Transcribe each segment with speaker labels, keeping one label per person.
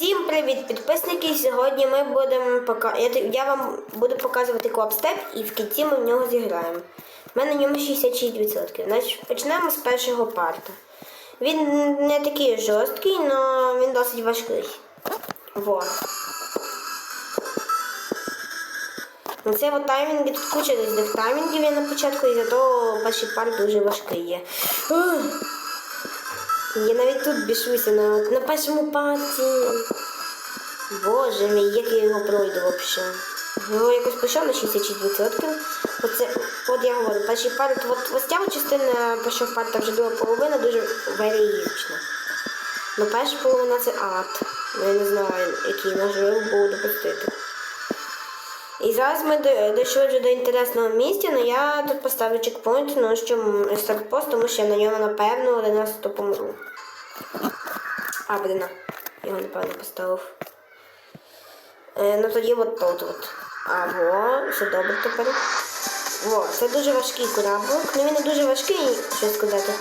Speaker 1: Всім привіт, підписники! Сьогодні ми будемо пока... я, вам буду показувати клопстеп і в кінці ми в нього зіграємо. У мене ньому 66%. Значить, почнемо з першого парта. Він не такий жорсткий, але він досить важкий. Во. Ну, це от таймінги, тут куча різних таймінгів є на початку, і зато перший парт дуже важкий є. Я навіть тут бішуся на, на першому парті. Боже мій, як я його пройду взагалі. Його якось пішов на 66%. Оце, от я говорю, перший парт, от ось ця частина першого парта вже друга половина дуже варіїчна. Ну перша половина це ад. Ну, я не знаю, який можливо було допустити. І зараз ми дійшли вже до інтересного місця, але я тут поставлю чекпоінт, ну що м, старт-пост, тому що я на ньому напевно 11 помру. А, блін, його напевно поставив. Е, ну тоді от тут от. А во, все добре тепер. Во, це дуже важкий кораблик. Ну він не дуже важкий, що сказати.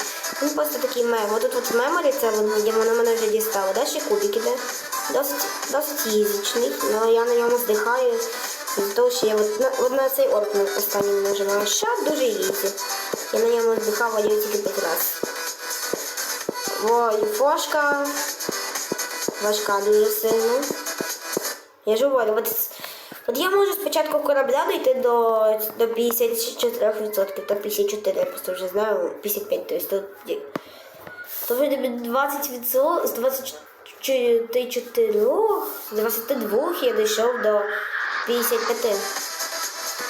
Speaker 1: Він просто такий мем. От тут от в меморі це воно мене вже дістало. Далі кубик іде. Досить, досить їзичний, але я на ньому здихаю. Того, що я от на, от на цей орк на останній нажимаю. Шат дуже ізі. Я на ньому здихав, а тільки 5 разів. Во, і фошка. Важка дуже сильно. Я ж говорю, от, от я можу спочатку корабля дійти до, до 54%, то 54, я просто вже знаю, 55, то есть тут, то вже 20%, з 24, з 22 я дійшов до 55.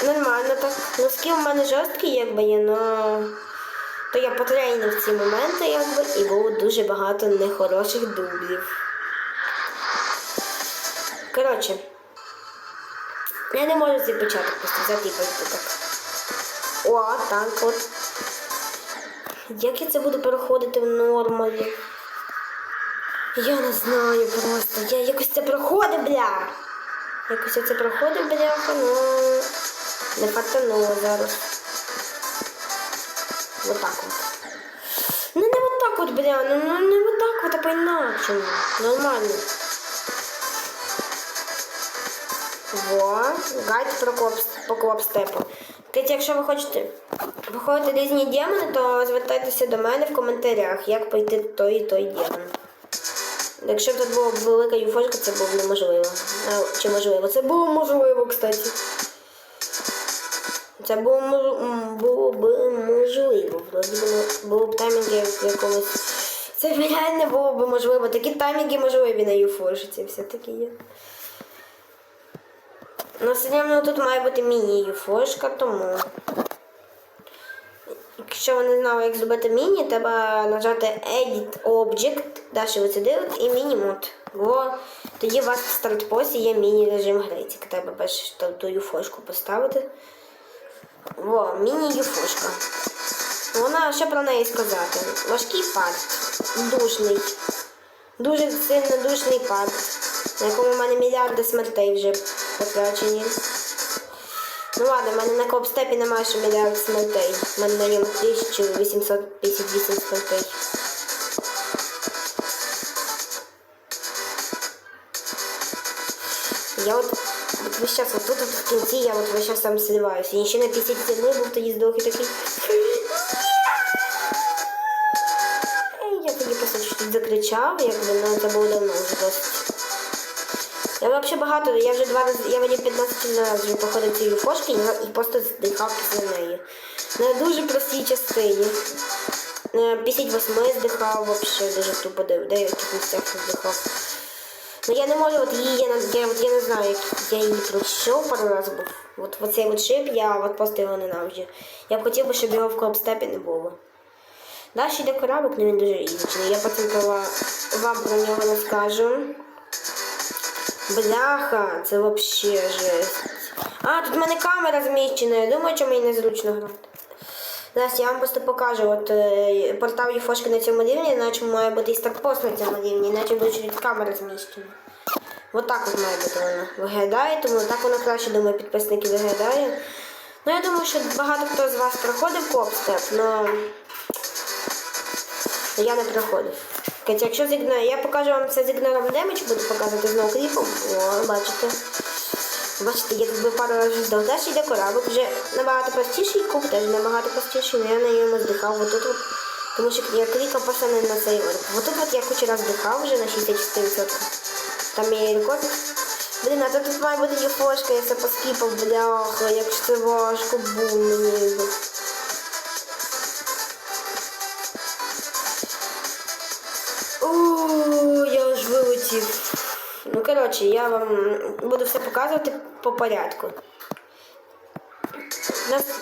Speaker 1: Нормально так. Скіл в мене жорсткий, якби є, но то я потренив ці моменти, якби, і було дуже багато нехороших дублів. Коротше, я не можу цей початок просто взяти і так. О, так от. Як я це буду переходити в нормалі? Я не знаю просто. Я якось це проходить, бля. Якось я це проходить, бляха, ну не фартануло зараз. Вот так от. Ну не вот так от, бля, ну, ну не вот так от, а по-інакшому. Нормально. Во, гайд про клоп, по клопстепу. Кстати, якщо ви хочете виходити різні демони, то звертайтеся до мене в коментарях, як пройти той і той демон. Якщо б тут була велика юфошка, це було б неможливо. А, чи можливо? Це було можливо, кстати. Це було, було б можливо. Вроді було, б таймінги якогось. Це реально було б можливо. Такі таймінги можливі на юфошці все-таки є. Ну, сьогодні тут має бути міні-юфошка, тому. Якщо ви не знали, як зробити міні, треба нажати Edit Object, далі ви сюди от, і міні-мод. Бо тоді у вас в стартпосі є міні-режим гри. Тільки треба перше ту- юфошку поставити. Во, міні-юфошка. Вона що про неї сказати? Важкий парт, душний. Дуже сильно душний парт, на якому в мене мільярди смертей вже потрачені. Ну ладно, в мене на копстепі немає ще мільярд смертей. У мене на ньому 1858 смертей. Я от, от весь час, от тут от в кінці я от весь час сам сливаюся. І ще на 57 був тоді здох і такий. Я тоді просто чуть закричав, якби, ну це було давно вже досить. Я взагалі багато, я вже два рази, я мені 15 разів вже проходив цієї фошки і, просто здихав після неї. На дуже простій частині. На 58 здихав взагалі дуже тупо де в деяких місцях здихав. Ну я не можу, от її, я, я, от, я не знаю, я її пройшов пару разів був. От оцей от шип, я от просто його ненавиджу. Я б хотів би, щоб його в клопстепі не було. Далі йде кораблик, але він дуже ізичний. Я потім вам про нього розкажу. Бляха, це вообще жесть. А, тут в мене камера зміщена. Я думаю, що мені незручно грати. Зараз я вам просто покажу. От е, портал Єфошки на цьому рівні, іначе має бути і стартпост на цьому рівні, іначе буде чуть камера зміщена. От так от має бути вона виглядає, тому так вона краще, думаю, підписники виглядає. Ну, я думаю, що багато хто з вас проходив копстеп, але я не проходив. Чекайте, якщо з ігно... Я покажу вам це з ігнором демедж, буду показувати знову кліпом. О, бачите. Бачите, я тут би пару разів здав. Далі йде кораблик, вже набагато простіший, куб теж набагато простіший, але я на ньому здихав. Отут от, тому що я клікав пацани на цей орб. Отут от я кучу раз здихав вже на 64%. Там є рекорд. Блін, а то тут має бути юфошка, я все поскіпав, бляха, як ж це важко було мені. Коротше, я вам буду все показувати по порядку.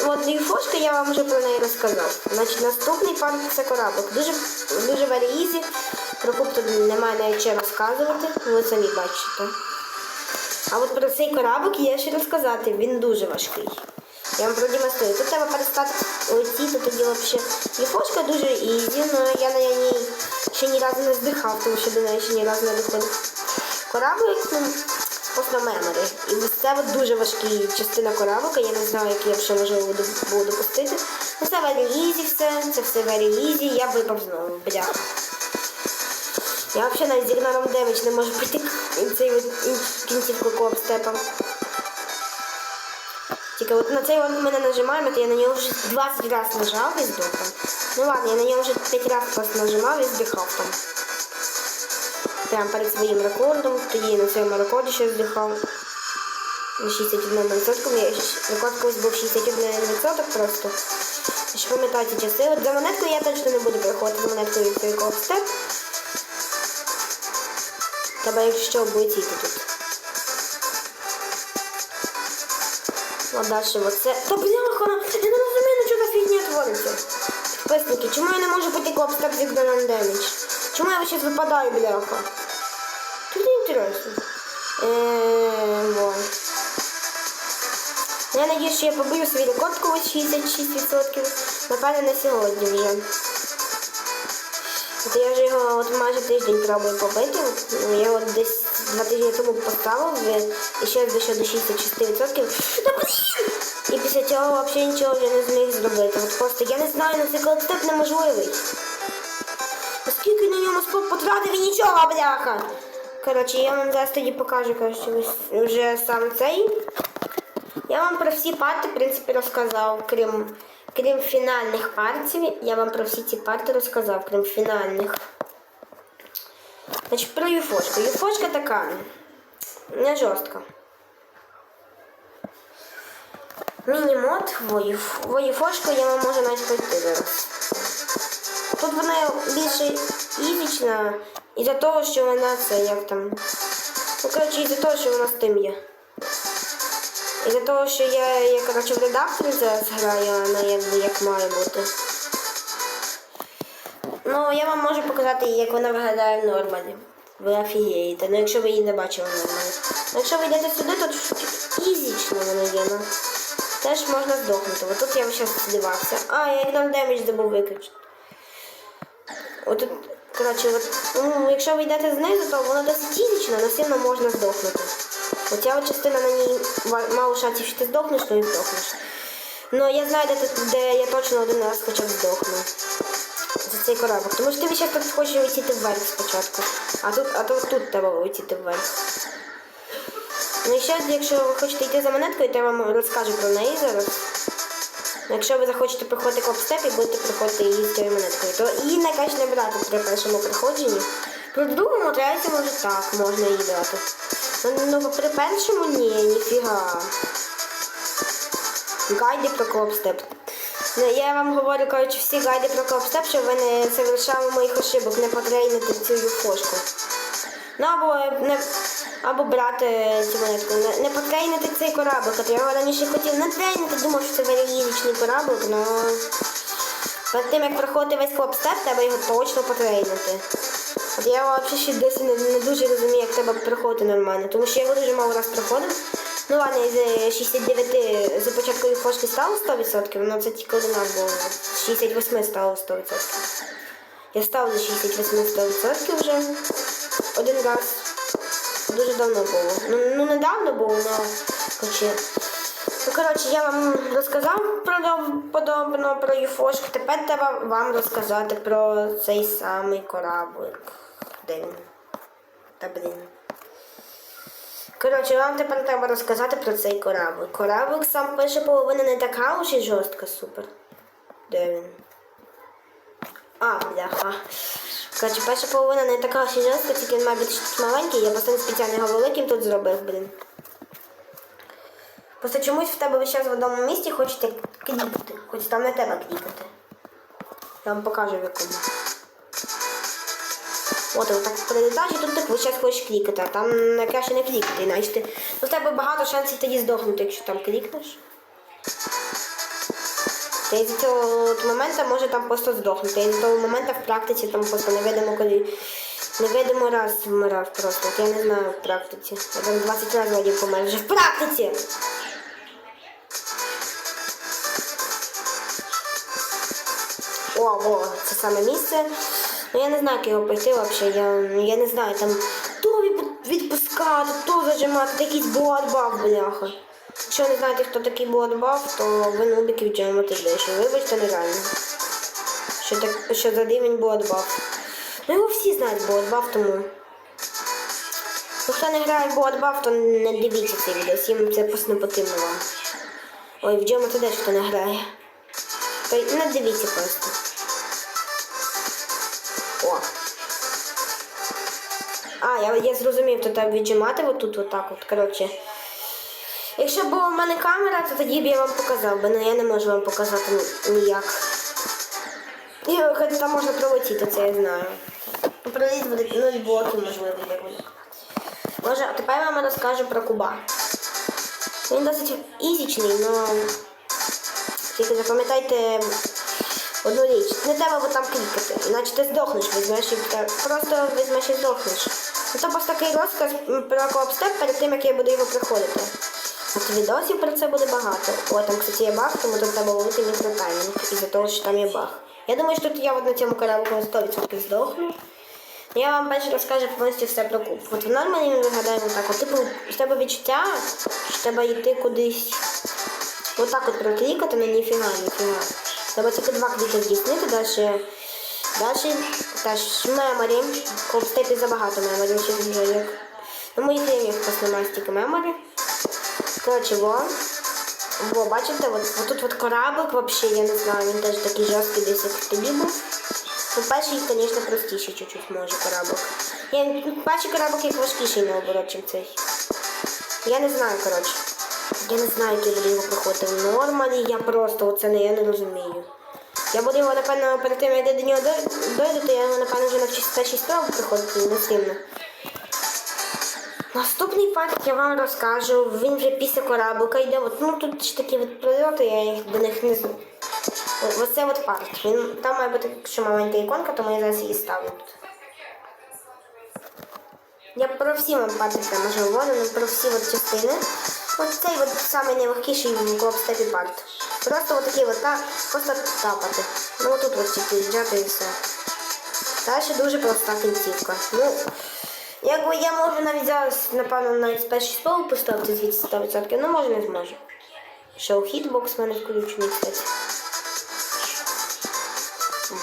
Speaker 1: От юфошка я вам вже про неї розказав. Значить, наступний парк це кораблик. Дуже, дуже easy. Про куб тут немає навіть що розказувати, ви самі бачите. А от про цей кораблик є ще розказати, він дуже важкий. Я вам продемонструю. Тут треба перестати летіти, тоді взагалі. Юфошка дуже ізі, але я на ній ще ні разу не здихав, тому що до неї ще ні разу не доходив. Кораблик, ну, просто мемори. І ось це дуже важкі частина кораблика, я не знаю, як я ще можливо буду, допустити. Ну це easy все, це все easy, я випав знову, бляха. Я взагалі навіть з ігнором демедж не можу пройти цей кінцівку коопстепа. Тільки от на цей ми не нажимаємо, то я на нього вже 20 разів нажав і здохав. Ну ладно, я на нього вже 5 разів просто нажимав і здихав там. Прямо перед своїм рекордом, тоді на своєму рекорді ще здихав. На 61%. Я Рекорд колись був 61% просто. Ще пам'ятаю ці часи. От за монеткою я точно не буду переходити за монеткою від цей коопстеп. Треба якщо облетіти тут. От далі оце. Та бляха! Я не розумію, на чого фігня твориться. Підписники, чому я не можу пойти клопстеп з ігнором демедж? Чому я зараз випадаю, бляха? Тут не інтересно. Эээ, вон. Я надіюсь, що я побию свій рекорд колись 66%. Напевно, на сьогодні вже. От я вже його от майже тиждень пробую побити. От, ну, я от десь два тижні тому поставив е, і ще дійшов до 66%. Та блін! І після цього взагалі нічого вже не зміг зробити. От просто я не знаю, на цей колостеп неможливий. Оскільки на ньому спок потратив і нічого, бляха. Коротше, я вам зараз тоді покажу, коротше, ось вже сам цей. Я вам про всі парти, в принципі, розказав, крім, крім фінальних партій. Я вам про всі ці парти розказав, крім фінальних. Значить, про юфошку. Юфошка така, не жорстка. Міні-мод, воюф. Воюфошку я вам можу навіть пройти зараз. Тут вона більше ізічна із-за того, що вона це як там. Ну, коротше, із-за того, що вона з тим є. Із-за того, що я, я коротше, в редакторі зараз граю, вона якби як має бути. Ну, я вам можу показати, як вона виглядає в нормалі. Ви офігієте, ну якщо ви її не бачили нормально. Ну, якщо ви йдете сюди, то ізічно вона є. Ну. Теж можна здохнути. От тут я зараз здивався. А, я ігнор демедж забув виключити. Отут, коротше, от, ну, якщо ви йдете знизу, то воно досить ізічно, але сильно можна здохнути. Оця от частина на ній мало шансів, що ти здохнеш, то і здохнеш. Ну, я знаю, де, де я точно один раз хоча б здохну. За цей кораблик. Тому що ти ще тут хочеш летіти вверх спочатку. А тут, а то тут треба летіти вверх. Ну і ще, якщо ви хочете йти за монеткою, то я вам розкажу про неї зараз. Якщо ви захочете проходити копстеп і будете проходити її з цією монеткою, то її найкраще не брати при першому проходженні. При другому, третьому вже так, можна її брати. Ну, ну при першому ні, ніфіга. Гайди про копстеп. Ну, я вам говорю, коротше, всі гайди про копстеп, щоб ви не совершали моїх ошибок, не потрейнити цю юфошку. Ну або не або брати цю монетку. Не, потрейнити цей кораблик. От я його раніше хотів не трейнити, думав, що це велиїзичний кораблик, але перед тим як проходити весь клопстеп, треба його точно потрейнити. От я взагалі ще досі не, не дуже розумію, як треба проходити нормально, тому що я його дуже мало раз проходив. Ну ладно, із 69 за початку фошки стало 100%, але це тільки один раз було. 68 стало 100%. Я ставлю 68 100% вже один раз. Дуже давно було. Ну, ну недавно було, але коротше. Ну, коротше, я вам розказав про подобно про юфошку. Тепер треба вам розказати про цей самий кораблик. Де він? Та блін. Коротше, вам тепер треба розказати про цей кораблик. Кораблик сам перша половина не така уж і жорстка, супер. Де він? А, бляха. Коротше, перша половина не така і жорстка, тільки він має бути щось маленький, я просто спеціально його великим тут зробив, блін. Просто чомусь в тебе весь час в одному місці хочете клікати. Хоч там не треба клікати. Я вам покажу в якому. От, отак перелітаєш, і тут ти весь час хочеш клікати, а там краще не клікати, іначе ти. Ну, в тебе багато шансів тоді здохнути, якщо там клікнеш. Та із цього от моменту може там просто здохнути. Із того моменту в практиці там просто невидимо коли. Невидимо раз вмирав просто. Я не знаю в практиці. Я там 20 разів вроді помер вже в практиці. О, о, це саме місце. Ну я не знаю, як його пройти взагалі. Я, я не знаю, там то від- відпускати, то зажимати, якийсь блокбаф, бляха. Якщо не знаєте, хто такий блокбаф, то ви нубики відчуєте дещо. Вибачте, нереально. Що, так, що за рівень блокбаф. Ну його всі знають блокбаф, тому. Ну, хто не грає в блокбаф, то не дивіться цей відео, їм це просто не потрібно вам. Ой, в Джому теж хто не грає. То не дивіться просто. О. А, я, я зрозумів, то треба віджимати отут, отак от, коротше. Якщо б була в мене камера, то тоді б я вам показав би, але я не можу вам показати ніяк. І там можна пролетіти, це я знаю. Проліз буде ну, і блоки, можливо, як буде. Може, а тепер я вам розкажу про Куба. Він досить ізічний, але тільки запам'ятайте одну річ. Не треба бо там клікати, іначе ти здохнеш, візьмеш і просто візьмеш і здохнеш. Ну, Це просто такий розказ про коопстеп перед тим, як я буду його приходити. От відосів про це буде багато. О, там, кстати, є баг, тому тут треба ловити мікротаймінг із-за того, що там є баг. Я думаю, що тут я от на цьому кораблику 100% здохну. Я вам перше розкажу повністю все про куб. От в нормалі ми вигадаємо так. От, типу, з тебе відчуття, що треба йти кудись. Отак от проклікати, ну ніфіга, ніфіга. Треба тільки два кліки здійснити, далі. Далі теж меморі. В степі забагато меморі, чи вже як. На моїх рівнях просто немає стільки меморі. Коротше, во. Во, бачите, от, от тут от кораблик вообще, я не знаю, він теж такий жорсткий десь як в. Ну, перший, звісно, простіший чуть-чуть може кораблик. Я, ну, перший кораблик як важкіший наоборот, чим цей. Я не знаю, коротше. Я не знаю, як я буду його в нормалі, я просто оце не, я не розумію. Я буду його, напевно, перед тим, як я до нього дойду, то я його, напевно, вже навчусь першій справу приходити дослівно. Наступний парк я вам розкажу. Він вже після кораблика йде. Ну тут ж такі от прильоти, я їх до них не знаю. Ось це от парк. Він, там має бути ще маленька іконка, тому я зараз її ставлю тут. Я про всі вам парки може говорю, про всі от частини. От цей от самий найлегкіший клопстепі парк. Просто от такий от, та, просто тапати. Ну отут от тільки їжджати і все. Далі дуже проста кінцівка. Ну, якби я можу навіть зараз, напевно, навіть першої спроби поставити звідси 100%, ну може не зможу. Ще у хітбокс в мене включений, кстати.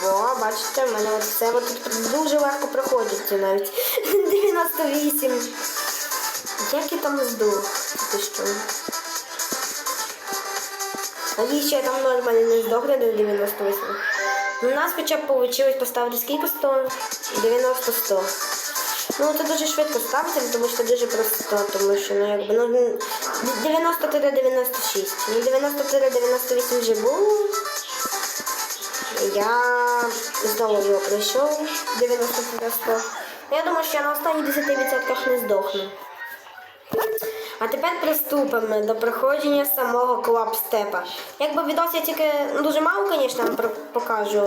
Speaker 1: Во, бачите, в мене от все от тут дуже легко проходиться навіть. 98. Як я там здох? Ти що? Надіюсь, що я там нормально не здохну до 98. У нас хоча б вийшло поставити скільки 100? 90-100. Ну, це дуже швидко ставити, тому що дуже просто, тому що, ну, якби, ну, 90-96. Ну, 90-98 вже був. Я знову його пройшов 90 100. Я думаю, що я на останніх 10% не здохну. А тепер приступимо до проходження самого клапстепа. Якби відос я тільки ну, дуже мало, звісно, покажу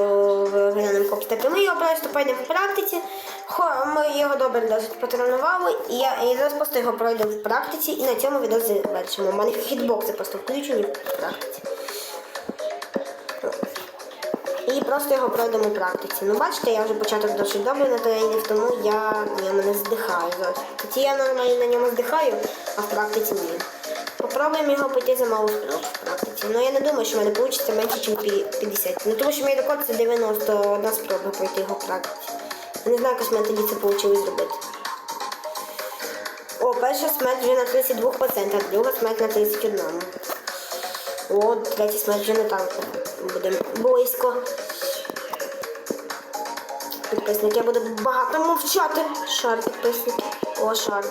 Speaker 1: в глянем клапстепі. Ми його просто пройдемо в практиці. Хо- Ми його добре досить потренували, і я і зараз просто його пройдемо в практиці і на цьому відео завершимо. У мене хітбокси просто включені в практиці. І просто його пройдемо в практиці. Ну, бачите, я вже початок досить добре на тренів, тому я на не здихаю. Хоча я нормально на ньому здихаю, а в практиці ні. Попробуємо його пойти за малу спробу в практиці. Ну я не думаю, що в мене вийде менше, ніж 50. Ну тому що мій рекорд це 91 спроба пройти його в практиці. Не знаю, як смерть тоді це вийшло зробити. О, перша смерть вже на 32%, а друга смерть на 31%. О, третя смерть вже не так буде близько. Підписник, я буду багато мовчати. Шар підписники. О, шар.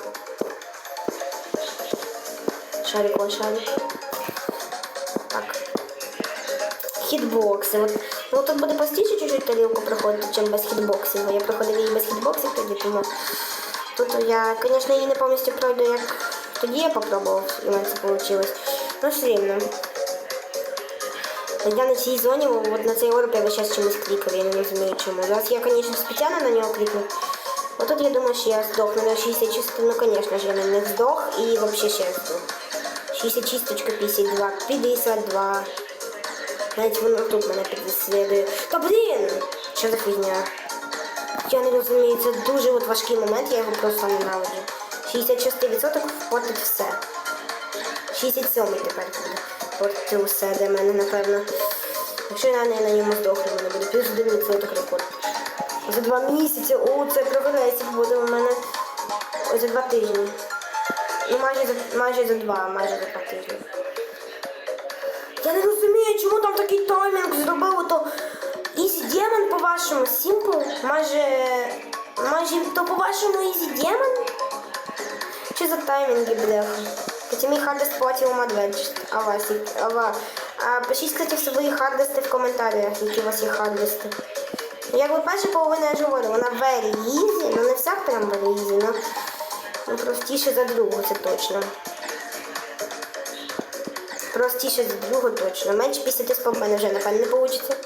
Speaker 1: Шарик, о, шарик. Так. Хітбокси. От, ну тут буде простіше чуть-чуть тарілку проходити, чим без хітбоксів. Я проходив її без хітбоксів тоді, тому тут я, звісно, її не повністю пройду, як тоді я попробував, і в мене це вийшло. Ну, все рівно. Я на цій зоні, от на цей орб я весь час чомусь клікав, я не розумію чому. Зараз я, звісно, спеціально на нього клікну. Вот я думаю, що я здохну на 66, ну, конечно же, я на них здох і вообще ще здох. 66.52, 52. Навіть воно тут мене підслідує. Та блін! Що за фігня? Я не розумію, це дуже от важкий момент, я його просто ненавиджу. 66% портить все. 67 тепер буде. Портити усе для мене, напевно. Якщо я на ньому здохну, мене буде один відсоток рекорд. За два місяці, о, це прогресів буде у мене. Ой, за два тижні. Ну, майже за, майже за два, майже за два тижні. Я не розумію, чому там такий таймінг зробили, то Ізі Демон по-вашому Сімпл? Майже. Майже то по-вашому Ізі Демон? Що за таймінги, бляха? Хоча мій хардест платив Мадведж. А вас, пишіть, свої хардести в коментарях, які у вас є хардести. Як ви перша половина я ж говорю, вона very easy, ну не вся прям very easy, ну, ну простіше за другу, це точно. Простіше за другу точно. Менше 50 спроб в мене вже напевно не вийде.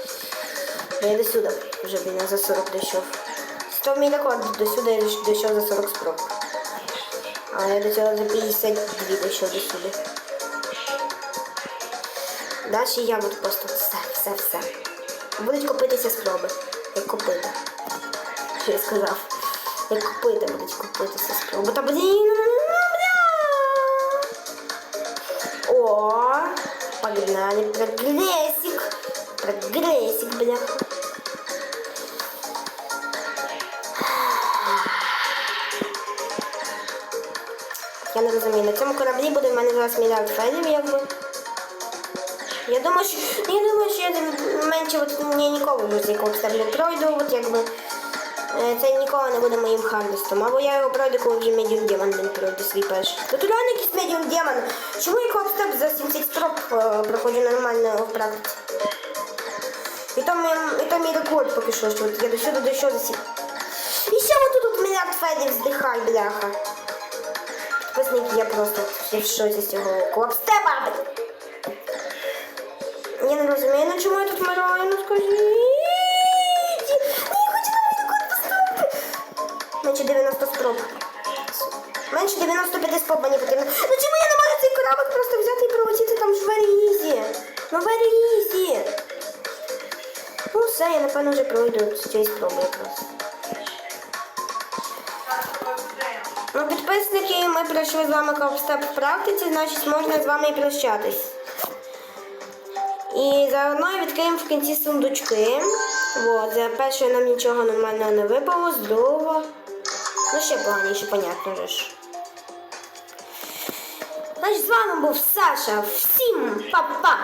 Speaker 1: Я до сюди вже блін, за 40 дійшов. 100 мій рекорд до сюди я дійшов за 40 спроб. А я до цього за 52 дійшов до сюди. Далі я буду просто все, все, все. Будуть копитися спроби. Як копита. Що я сказав? Як копита будуть копитися спроби. Та блін, ну, бля! О, погнали. Прогрессик. Прогрессик, бляха. Розумію, на цьому кораблі буде в мене зараз мільярд файлів, якби. Я думаю, що я думаю, що я менше от я ніколи вже з якого обставлю пройду, от якби. е, Це ніколи не буде моїм хардестом. Або я його пройду, коли вже Medium Demon він пройде свій перший. Тут реально якийсь Medium Demon. Чому я Копстеп за 70 спроб е, проходжу нормально в практиці? І мій, і то мій рекорд поки що, що от я до сюди дійшов за сім. І ще от тут от мільярд федів здихай, бляха. Підписники, я просто в шоці з цього клапстепа. Я не розумію, ну чому я тут вмираю, ну скажіть. Я хочу новий рекорд поставити. Менше 90 спроб. Менше 95 спроб мені потрібно. Ну чому я не можу цей кораблик просто взяти і пролетіти там ж very easy? Ну very easy. Ну все, я напевно вже пройду з цієї спроби якраз. Підписники, ми пройшли з вами копстеп в практиці, значить можна з вами і прощатись. І заодно відкриємо в кінці сундучки. От, за перше нам нічого нормального не випало, з другого. Ну, ще поганіше, понятно ж. Значить, з вами був Саша. Всім па-па!